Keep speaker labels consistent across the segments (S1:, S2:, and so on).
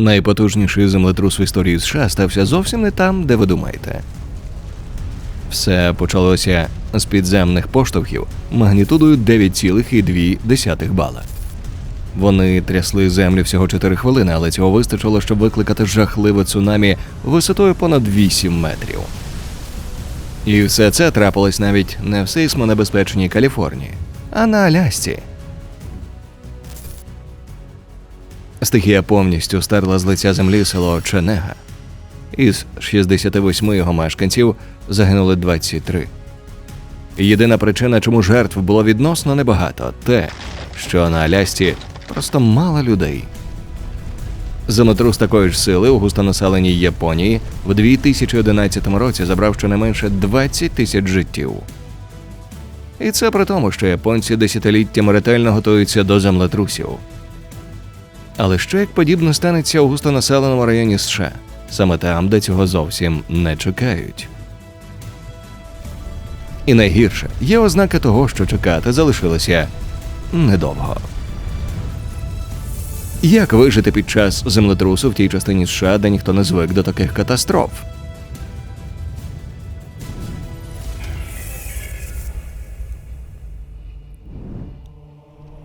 S1: Найпотужніший землетрус в історії США стався зовсім не там, де ви думаєте. Все почалося з підземних поштовхів магнітудою 9,2 бала. Вони трясли землю всього 4 хвилини, але цього вистачило, щоб викликати жахливе цунамі висотою понад 8 метрів. І все це трапилось навіть не в сейсмонебезпечній Каліфорнії, а на Алясці. Стихія повністю стерла з лиця землі село Ченега. Із 68 його мешканців загинули 23. Єдина причина, чому жертв було відносно небагато, те, що на Алясці просто мало людей. Землетрус такої ж сили у густонаселеній Японії в 2011 році забрав щонайменше 20 тисяч життів. І це при тому, що японці десятиліттями ретельно готуються до землетрусів. Але що як подібне станеться у густонаселеному районі США, саме там, де цього зовсім не чекають. І найгірше є ознаки того, що чекати залишилося недовго. Як вижити під час землетрусу в тій частині США, де ніхто не звик до таких катастроф?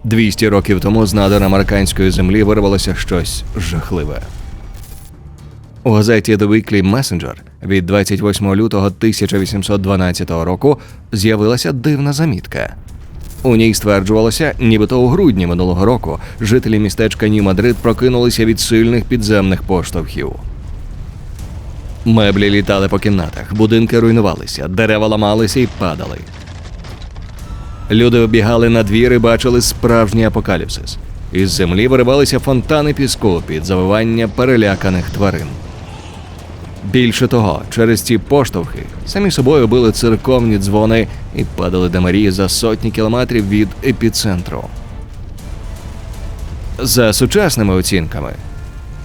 S1: Двісті років тому з надр американської землі вирвалося щось жахливе. У газеті The Weekly Messenger від 28 лютого 1812 року з'явилася дивна замітка. У ній стверджувалося, нібито у грудні минулого року жителі містечка Нью-Мадрид прокинулися від сильних підземних поштовхів. Меблі літали по кімнатах, будинки руйнувалися, дерева ламалися і падали. Люди обігали на двір і бачили справжній апокаліпсис. Із землі виривалися фонтани піску під завивання переляканих тварин. Більше того, через ці поштовхи самі собою били церковні дзвони і падали до Марії за сотні кілометрів від епіцентру. За сучасними оцінками,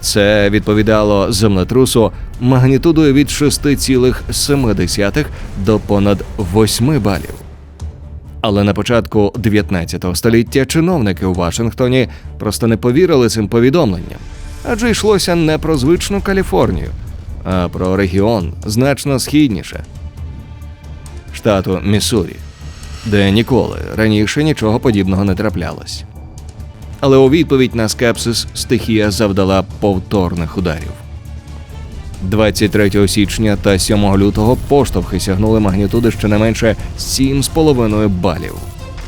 S1: це відповідало землетрусу магнітудою від 6,7 до понад 8 балів. Але на початку 19 століття чиновники у Вашингтоні просто не повірили цим повідомленням, адже йшлося не про звичну Каліфорнію, а про регіон значно східніше штату Міссурі, де ніколи раніше нічого подібного не траплялось. Але у відповідь на скепсис стихія завдала повторних ударів. 23 січня та 7 лютого поштовхи сягнули магнітуди щонайменше 7,5 балів.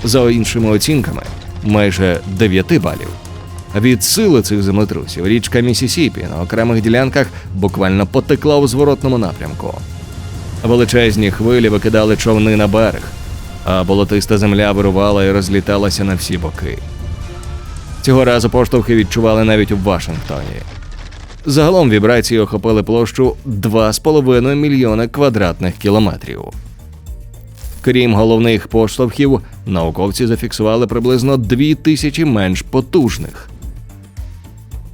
S1: За іншими оцінками, майже 9 балів. Від сили цих землетрусів річка Місісіпі на окремих ділянках буквально потекла у зворотному напрямку. Величезні хвилі викидали човни на берег, а болотиста земля вирувала і розліталася на всі боки. Цього разу поштовхи відчували навіть у Вашингтоні. Загалом вібрації охопили площу 2,5 мільйони квадратних кілометрів. Крім головних поштовхів, науковці зафіксували приблизно дві тисячі менш потужних.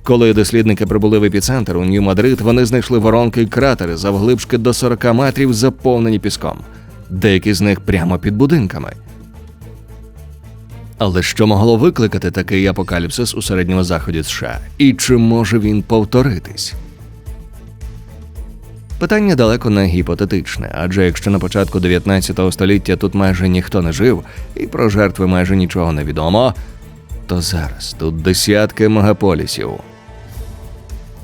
S1: Коли дослідники прибули в епіцентр у Нью-Мадрид, вони знайшли воронки й кратери завглибшки до 40 метрів, заповнені піском, деякі з них прямо під будинками. Але що могло викликати такий апокаліпсис у середньому заході США? І чи може він повторитись? Питання далеко не гіпотетичне, адже якщо на початку 19 століття тут майже ніхто не жив, і про жертви майже нічого не відомо, то зараз тут десятки мегаполісів.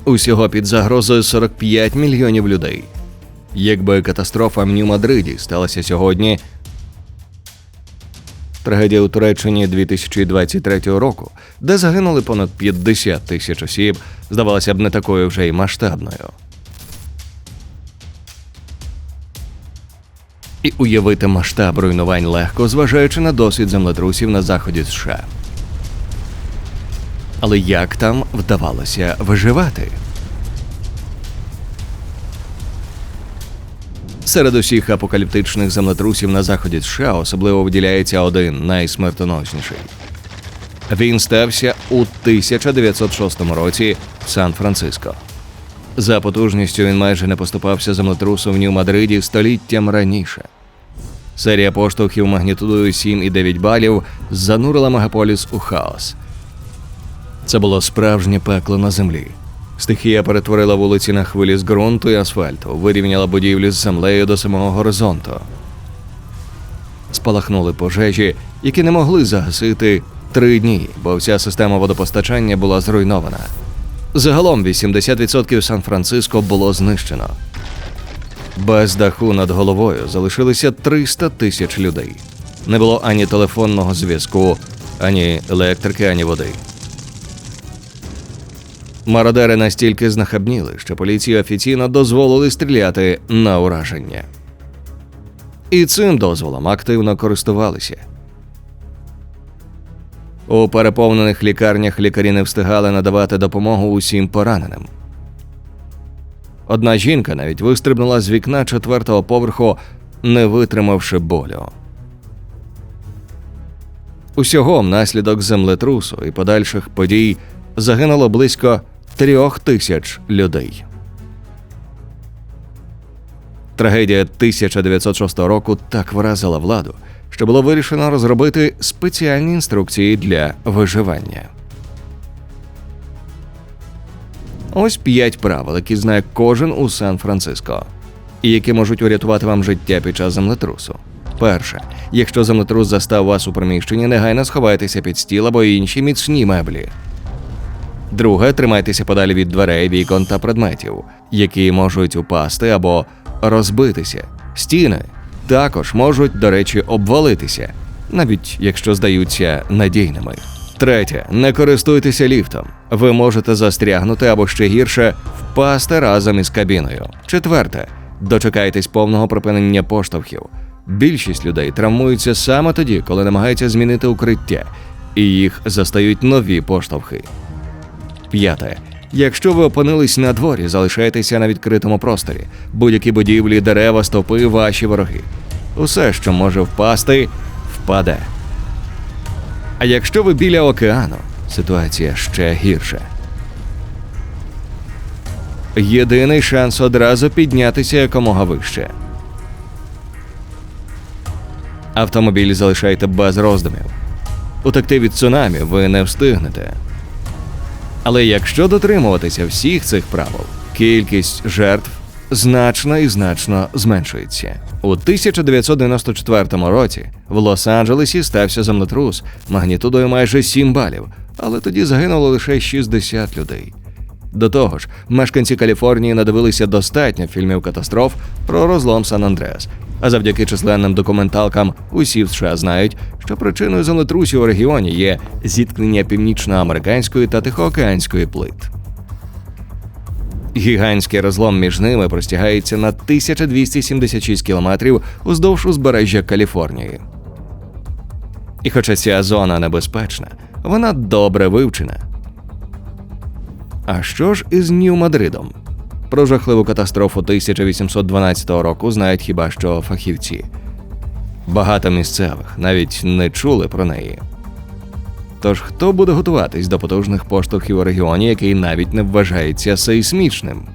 S1: Усього під загрозою 45 мільйонів людей. Якби катастрофа в Нью-Мадриді сталася сьогодні, трагедія у Туреччині 2023 року, де загинули понад 50 тисяч осіб, здавалося б не такою вже й масштабною. І уявити масштаб руйнувань легко, зважаючи на досвід землетрусів на заході США. Але як там вдавалося виживати? Серед усіх апокаліптичних землетрусів на заході США особливо виділяється один найсмертоносніший. Він стався у 1906 році в Сан-Франциско. За потужністю він майже не поступався землетрусу в Нью-Мадриді століттям раніше. Серія поштовхів магнітудою 7,9 балів занурила мегаполіс у хаос. Це було справжнє пекло на землі. Стихія перетворила вулиці на хвилі з ґрунту і асфальту, вирівняла будівлі з землею до самого горизонту. Спалахнули пожежі, які не могли загасити три дні, бо вся система водопостачання була зруйнована. Загалом 80% Сан-Франциско було знищено. Без даху над головою залишилися 300 тисяч людей. Не було ані телефонного зв'язку, ані електрики, ані води. Мародери настільки знахабніли, що поліції офіційно дозволили стріляти на ураження. І цим дозволом активно користувалися. У переповнених лікарнях лікарі не встигали надавати допомогу усім пораненим. Одна жінка навіть вистрибнула з вікна четвертого поверху, не витримавши болю. Усього внаслідок землетрусу і подальших подій загинуло близько трьох тисяч людей. Трагедія 1906 року так вразила владу, що було вирішено розробити спеціальні інструкції для виживання. Ось п'ять правил, які знає кожен у Сан-Франциско, і які можуть урятувати вам життя під час землетрусу. Перше, якщо землетрус застав вас у приміщенні, негайно сховайтеся під стіл або інші міцні меблі. Друге, тримайтеся подалі від дверей, вікон та предметів, які можуть упасти або розбитися. Стіни також можуть, до речі, обвалитися, навіть якщо здаються надійними. Третє, не користуйтеся ліфтом. Ви можете застрягнути або ще гірше впасти разом із кабіною. Четверте, дочекайтесь повного припинення поштовхів. Більшість людей травмуються саме тоді, коли намагаються змінити укриття, і їх застають нові поштовхи. П'яте. Якщо ви опинились на дворі, залишайтеся на відкритому просторі. Будь-які будівлі, дерева, стовпи, ваші вороги. Усе, що може впасти, впаде. А якщо ви біля океану, ситуація ще гірша. Єдиний шанс одразу піднятися якомога вище. Автомобіль залишайте без роздумів. Утекти від цунамі ви не встигнете. Але якщо дотримуватися всіх цих правил, кількість жертв значно і значно зменшується. У 1994 році в Лос-Анджелесі стався землетрус магнітудою майже 7 балів, але тоді загинуло лише 60 людей. До того ж, мешканці Каліфорнії надивилися достатньо фільмів катастроф про розлом Сан Андреас. А завдяки численним документалкам усі в США знають, що причиною землетрусів у регіоні є зіткнення північноамериканської та тихоокеанської плит. Гігантський розлом між ними простягається на 1276 кілометрів уздовж узбережжя Каліфорнії. І хоча ця зона небезпечна, вона добре вивчена. А що ж із Нью-Мадридом? Про жахливу катастрофу 1812 року знають хіба що фахівці. Багато місцевих навіть не чули про неї. Тож хто буде готуватись до потужних поштовхів у регіоні, який навіть не вважається сейсмічним?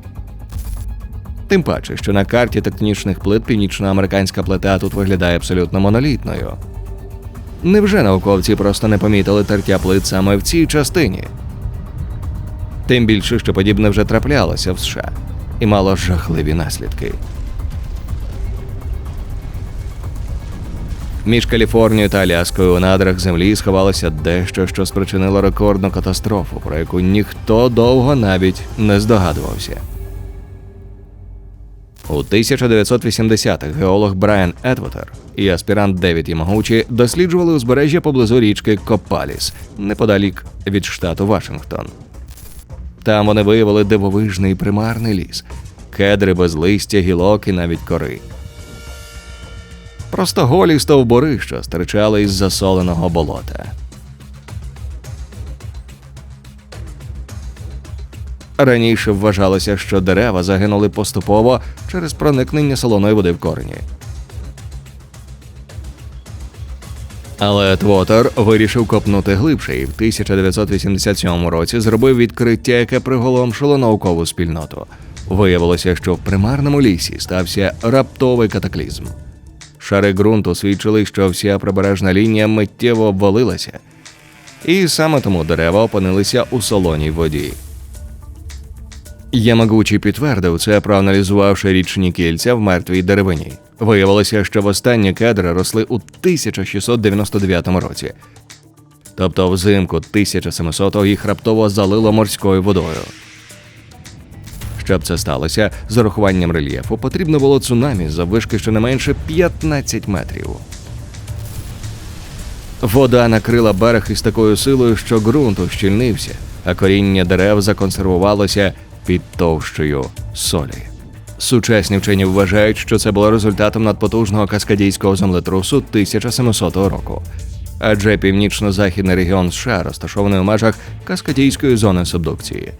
S1: Тим паче, що на карті тектонічних плит північноамериканська плита тут виглядає абсолютно монолітною. Невже науковці просто не помітили тертя плит саме в цій частині? Тим більше, що подібне вже траплялося в США і мало жахливі наслідки. Між Каліфорнією та Аляскою у надрах землі сховалося дещо, що спричинило рекордну катастрофу, про яку ніхто довго навіть не здогадувався. У 1980-х геолог Брайан Едвотер і аспірант Девід Ямагучі досліджували узбережжя поблизу річки Копаліс неподалік від штату Вашингтон. Там вони виявили дивовижний примарний ліс, кедри без листя, гілок і навіть кори. Просто голі стовбури, що стирчали із засоленого болота. Раніше вважалося, що дерева загинули поступово через проникнення солоної води в корені. Але Твотер вирішив копнути глибше і в 1987 році зробив відкриття, яке приголомшило наукову спільноту. Виявилося, що в примарному лісі стався раптовий катаклізм. Шари ґрунту свідчили, що вся прибережна лінія миттєво обвалилася, і саме тому дерева опинилися у солоній воді. Ямагучі підтвердив це, проаналізувавши річні кільця в мертвій деревині. Виявилося, що востаннє кедри росли у 1699 році. Тобто взимку 1700-го їх раптово залило морською водою. Щоб це сталося, з урахуванням рельєфу потрібно було цунамі заввишки щонайменше 15 метрів. Вода накрила берег із такою силою, що ґрунт ущільнився, а коріння дерев законсервувалося під товщою солі. Сучасні вчені вважають, що це було результатом надпотужного каскадійського землетрусу 1700 року. Адже північно-західний регіон США розташований у межах каскадійської зони субдукції.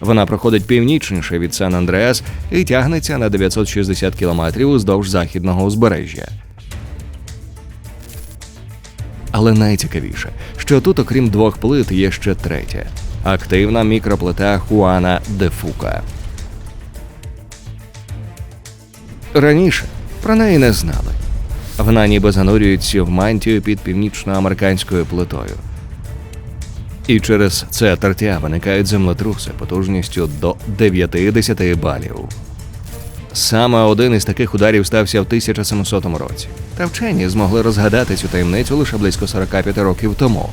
S1: Вона проходить північніше від Сан Андреас і тягнеться на 960 кілометрів уздовж західного узбережжя. Але найцікавіше, що тут, окрім двох плит, є ще третя активна мікроплита Хуана де Фука. Раніше про неї не знали. Вона ніби занурюється в мантію під північноамериканською плитою. І через це тертя виникають землетруси потужністю до 90 балів. Саме один із таких ударів стався в 1700 році. Та вчені змогли розгадати цю таємницю лише близько 45 років тому.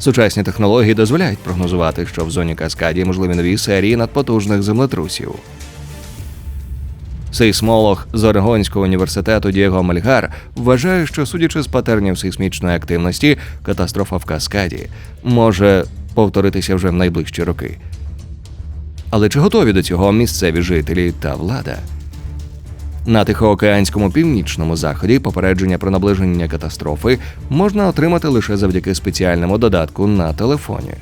S1: Сучасні технології дозволяють прогнозувати, що в зоні Каскаді можливі нові серії надпотужних землетрусів. Сейсмолог з Орегонського університету Дієго Мальгар вважає, що судячи з патернів сейсмічної активності, катастрофа в Каскаді може повторитися вже в найближчі роки. Але чи готові до цього місцеві жителі та влада? На Тихоокеанському північному заході попередження про наближення катастрофи можна отримати лише завдяки спеціальному додатку на телефоні.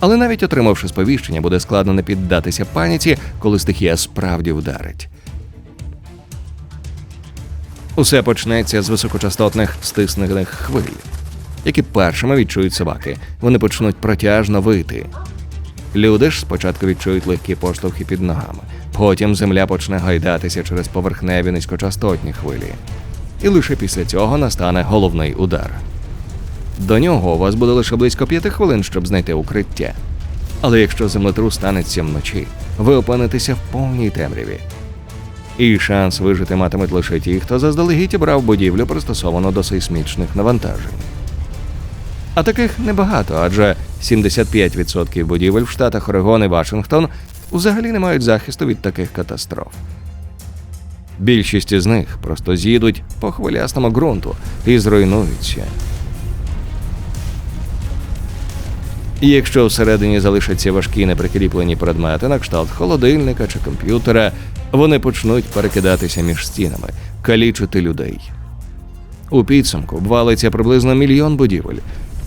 S1: Але навіть отримавши сповіщення, буде складно не піддатися паніці, коли стихія справді вдарить. Усе почнеться з високочастотних стиснених хвиль, які першими відчують собаки. Вони почнуть протяжно вити. Люди ж спочатку відчують легкі поштовхи під ногами, потім земля почне гайдатися через поверхневі низькочастотні хвилі. І лише після цього настане головний удар. До нього у вас буде лише близько п'яти хвилин, щоб знайти укриття. Але якщо землетрус станеться вночі, ви опинитеся в повній темряві. І шанс вижити матимуть лише ті, хто заздалегідь обрав будівлю, пристосовану до сейсмічних навантажень. А таких небагато, адже 75% будівель в штатах Орегон і Вашингтон взагалі не мають захисту від таких катастроф. Більшість із них просто з'їдуть по хвилястому ґрунту і зруйнуються. І якщо всередині залишаться важкі неприкріплені предмети, на кшталт холодильника чи комп'ютера, вони почнуть перекидатися між стінами, калічити людей. У підсумку обвалиться приблизно мільйон будівель,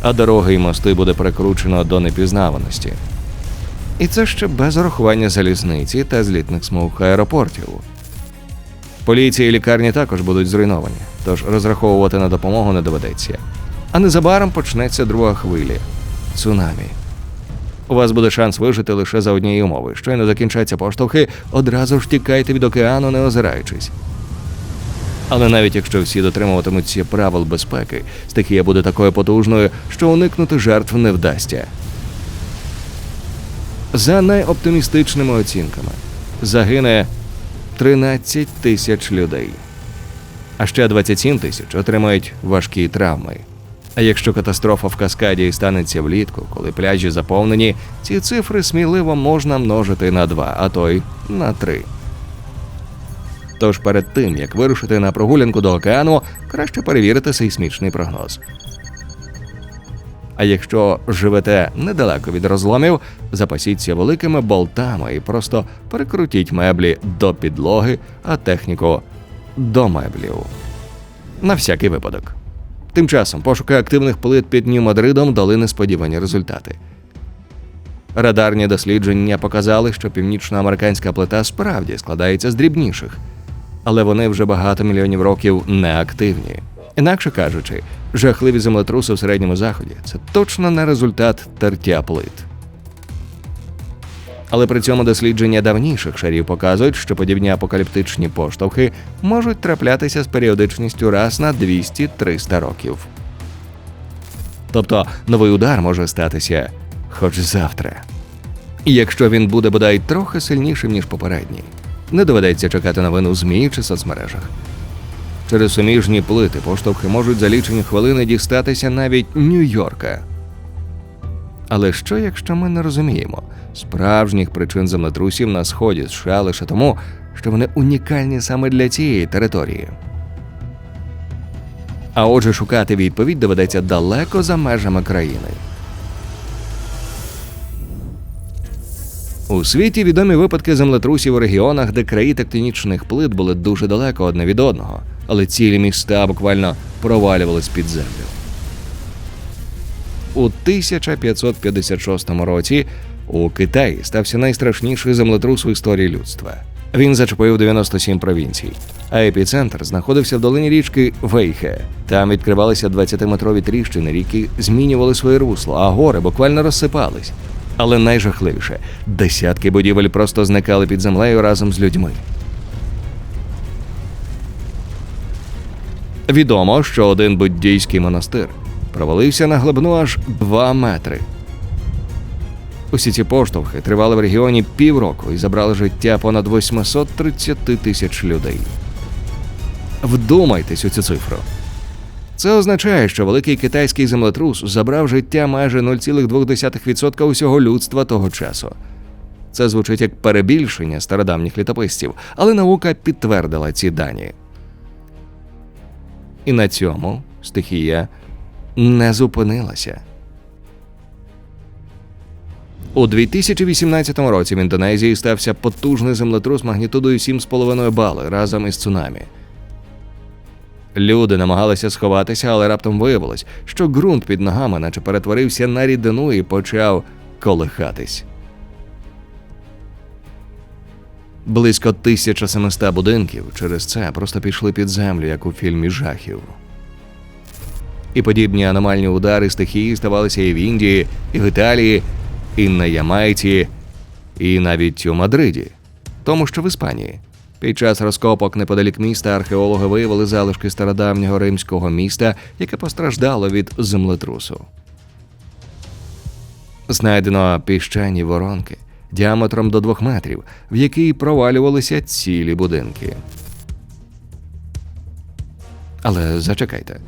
S1: а дороги і мости буде прикручено до непізнаваності. І це ще без урахування залізниці та злітних смуг аеропортів. Поліція і лікарні також будуть зруйновані, тож розраховувати на допомогу не доведеться. А незабаром почнеться друга хвиля цунамі. У вас буде шанс вижити лише за однієї умови. Щойно закінчаться поштовхи, одразу ж тікайте від океану, не озираючись. Але навіть якщо всі дотримуватимуться правил безпеки, стихія буде такою потужною, що уникнути жертв не вдасться. За найоптимістичними оцінками загине 13 тисяч людей, а ще 27 тисяч отримають важкі травми. А якщо катастрофа в каскаді станеться влітку, коли пляжі заповнені, ці цифри сміливо можна множити на два, а то й на три. Тож перед тим як вирушити на прогулянку до океану, краще перевірити сейсмічний прогноз. А якщо живете недалеко від розломів, запасіться великими болтами і просто перекрутіть меблі до підлоги, а техніку до меблів. На всякий випадок. Тим часом пошуки активних плит під Нью-Мадридом дали несподівані результати. Радарні дослідження показали, що північноамериканська плита справді складається з дрібніших, але вони вже багато мільйонів років не активні. Інакше кажучи, жахливі землетруси в середньому заході це точно не результат тертя плит. Але при цьому дослідження давніших шарів показують, що подібні апокаліптичні поштовхи можуть траплятися з періодичністю раз на 200-300 років. Тобто новий удар може статися хоч завтра. І якщо він буде бодай трохи сильнішим, ніж попередній, не доведеться чекати новин у ЗМІ чи соцмережах. Через суміжні плити поштовхи можуть за лічені хвилини дістатися навіть Нью-Йорка. Але що, якщо ми не розуміємо справжніх причин землетрусів на сході США лише тому, що вони унікальні саме для цієї території? А отже, шукати відповідь доведеться далеко за межами країни. У світі відомі випадки землетрусів у регіонах, де краї тектонічних плит були дуже далеко одне від одного, але цілі міста буквально провалювались під землю. У 1556 році у Китаї стався найстрашніший землетрус в історії людства. Він зачепив 97 провінцій, а епіцентр знаходився в долині річки Вейхе. Там відкривалися 20-метрові тріщини, ріки змінювали своє русло, а гори буквально розсипались. Але найжахливіше десятки будівель просто зникали під землею разом з людьми. Відомо, що один буддійський монастир провалився на глибину аж 2 метри. Усі ці поштовхи тривали в регіоні півроку і забрали життя понад 830 тисяч людей. Вдумайтесь у цю цифру. Це означає, що великий китайський землетрус забрав життя майже 0,2% усього людства того часу. Це звучить як перебільшення стародавніх літописців, але наука підтвердила ці дані. І на цьому стихія не зупинилася. У 2018 році в Індонезії стався потужний землетрус магнітудою 7,5 бали разом із цунамі. Люди намагалися сховатися, але раптом виявилось, що ґрунт під ногами наче перетворився на рідину і почав колихатись. Близько 1700 будинків через це просто пішли під землю, як у фільмі жахів. І подібні аномальні удари стихії ставалися і в Індії, і в Італії, і на Ямайці, і навіть у Мадриді, тому що в Іспанії. Під час розкопок неподалік міста археологи виявили залишки стародавнього римського міста, яке постраждало від землетрусу. Знайдено піщані воронки діаметром до двох метрів, в які провалювалися цілі будинки. Але зачекайте,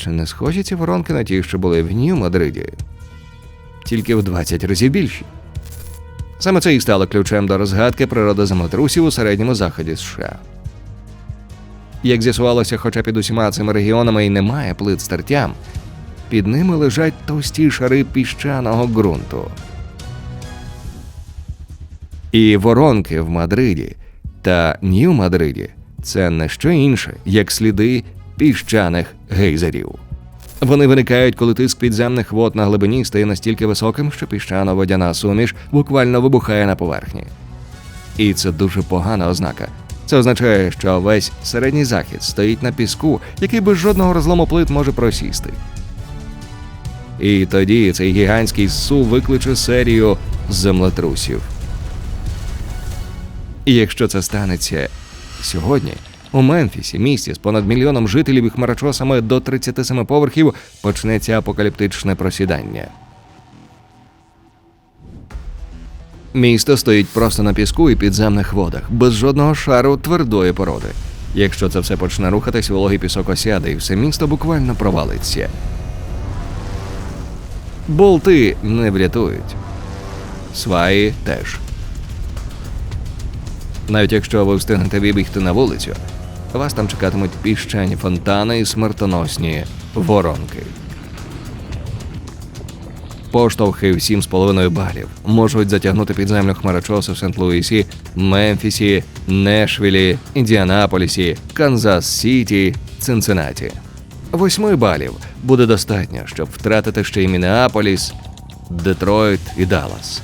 S1: чи не схожі ці воронки на ті, що були в Нью-Мадриді? Тільки в 20 разів більші. Саме це і стало ключем до розгадки природи землетрусів у середньому заході США. Як з'ясувалося, хоча під усіма цими регіонами і немає плит з тертям, під ними лежать товсті шари піщаного ґрунту. І воронки в Мадриді та Нью-Мадриді це не що інше, як сліди піщаних гейзерів. Вони виникають, коли тиск підземних вод на глибині стає настільки високим, що піщано-водяна суміш буквально вибухає на поверхні. І це дуже погана ознака. Це означає, що весь середній захід стоїть на піску, який без жодного розлому плит може просісти. І тоді цей гігантський су викличе серію землетрусів. І якщо це станеться сьогодні, у Мемфісі, місті з понад мільйоном жителів і хмарочосами до 37 поверхів, почнеться апокаліптичне просідання. Місто стоїть просто на піску і підземних водах, без жодного шару твердої породи. Якщо це все почне рухатись, вологий пісок осяде, і все місто буквально провалиться. Болти не врятують. Сваї теж. Навіть якщо ви встигнете вибігти на вулицю, вас там чекатимуть піщані фонтани і смертоносні воронки. Поштовхи в 7,5 балів можуть затягнути під землю хмарочоси в Сент-Луісі, Мемфісі, Нешвілі, Індіанаполісі, Канзас-Сіті, Цинциннаті. Восьми балів буде достатньо, щоб втратити ще й Мінеаполіс, Детройт і Даллас.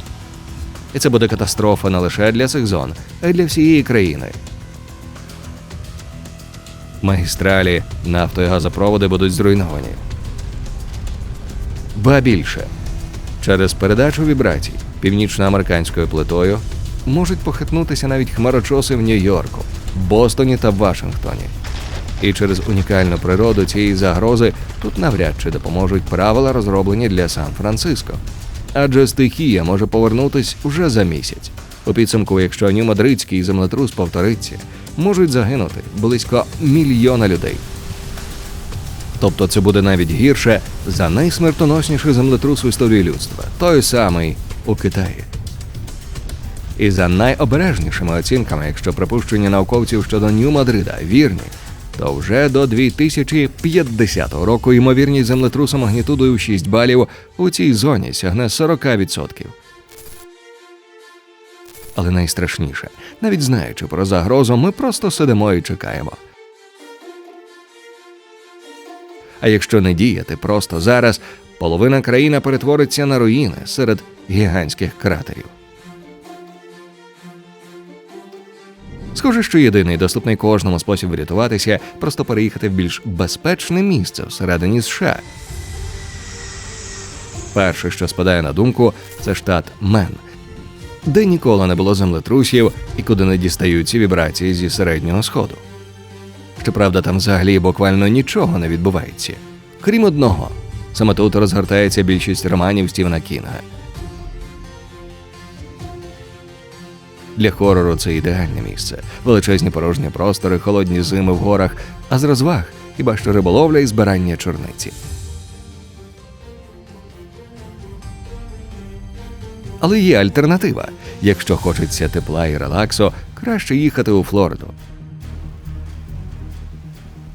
S1: І це буде катастрофа не лише для цих зон, а й для всієї країни. Магістралі, нафто і газопроводи будуть зруйновані. Ба більше. Через передачу вібрацій північноамериканською плитою можуть похитнутися навіть хмарочоси в Нью-Йорку, Бостоні та Вашингтоні. І через унікальну природу цієї загрози тут навряд чи допоможуть правила, розроблені для Сан-Франциско. адже стихія може повернутись уже за місяць. У підсумку, якщо Нью-Мадридський землетрус повториться, можуть загинути близько мільйона людей. Тобто це буде навіть гірше за найсмертоносніший землетрус в історії людства, той самий у Китаї. І за найобережнішими оцінками, якщо припущення науковців щодо Нью-Мадрида вірні, то вже до 2050 року ймовірність землетрусу магнітудою в 6 балів у цій зоні сягне 40%. Але найстрашніше, навіть знаючи про загрозу, ми просто сидимо і чекаємо. А якщо не діяти просто зараз, половина країни перетвориться на руїни серед гігантських кратерів. Схоже, що єдиний доступний кожному спосіб врятуватися просто переїхати в більш безпечне місце всередині США. Перше, що спадає на думку, це штат Мен, де ніколи не було землетрусів і куди не дістаються вібрації зі середнього сходу. Щоправда, там взагалі буквально нічого не відбувається. Крім одного, саме тут розгортається більшість романів Стівена Кінга. Для хорору це ідеальне місце. Величезні порожні простори, холодні зими в горах, а з розваг хіба що риболовля і збирання чорниці. Але є альтернатива. Якщо хочеться тепла і релаксу, краще їхати у Флориду.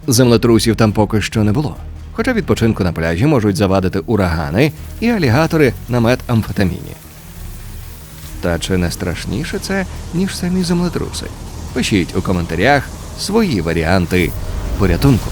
S1: Землетрусів там поки що не було. Хоча відпочинку на пляжі можуть завадити урагани і алігатори на метамфетаміні. Та чи не страшніше це, ніж самі землетруси? Пишіть у коментарях свої варіанти порятунку.